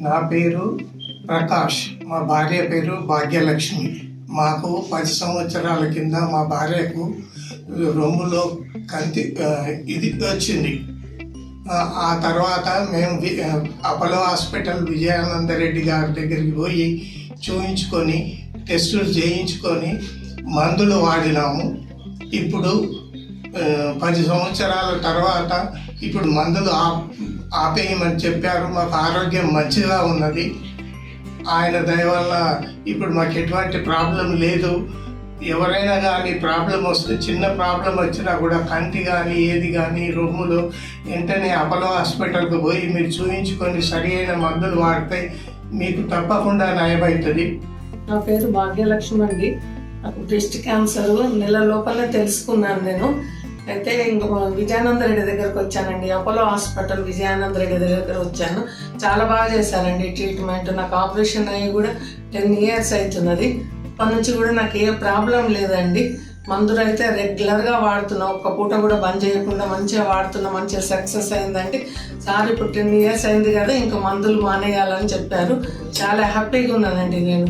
నా పేరు ప్రకాష్. మా భార్య పేరు భాగ్యలక్ష్మి. మాకు పది సంవత్సరాల కింద మా భార్యకు రొమ్ములో కంతి ఇది వచ్చింది. ఆ, తర్వాత మేము అపోలో హాస్పిటల్ విజయానంద రెడ్డి గారి దగ్గరికి పోయి చూయించుకొని టెస్టులు చేయించుకొని మందులు వాడినాము. ఇప్పుడు పది సంవత్సరాల తర్వాత ఇప్పుడు మందులు ఆప్ ఆపేయమని చెప్పారు. మాకు ఆరోగ్యం మంచిగా ఉన్నది. ఆయన దయ వల్ల ఇప్పుడు మాకు ఎటువంటి ప్రాబ్లం లేదు. ఎవరైనా కానీ ప్రాబ్లం వస్తే చిన్న ప్రాబ్లం వచ్చినా కూడా కంటి కానీ ఏది కానీ రొమ్ములు వెంటనే అపోలో హాస్పిటల్కి పోయి మీరు చూపించుకొని సరి అయిన మందులు వాడితే మీకు తప్పకుండా నయమవుతుంది నా పేరు భాగ్యలక్ష్మి అండి. నాకు బ్రెస్ట్ క్యాన్సర్ నెల లోపల తెలుసుకున్నాను నేను. అయితే ఇంక విజయానంద రెడ్డి దగ్గరకు వచ్చానండి. అపోలో హాస్పిటల్ విజయానంద రెడ్డి దగ్గర వచ్చాను. చాలా బాగా చేశారండి ట్రీట్మెంట్. నాకు ఆపరేషన్ అయ్యి కూడా టెన్ ఇయర్స్ అవుతున్నది అప్పటి నుంచి కూడా నాకు ఏ ప్రాబ్లం లేదండి. మందులు అయితే రెగ్యులర్గా వాడుతున్నాం. ఒక్క పూట కూడా బంద్ చేయకుండా మంచిగా వాడుతున్నా మంచిగా సక్సెస్ అయిందండి సార్ ఇప్పుడు టెన్ ఇయర్స్ అయింది కదా ఇంకా మందులు మానేయాలని చెప్పారు. చాలా హ్యాపీగా ఉన్నానండి నేను.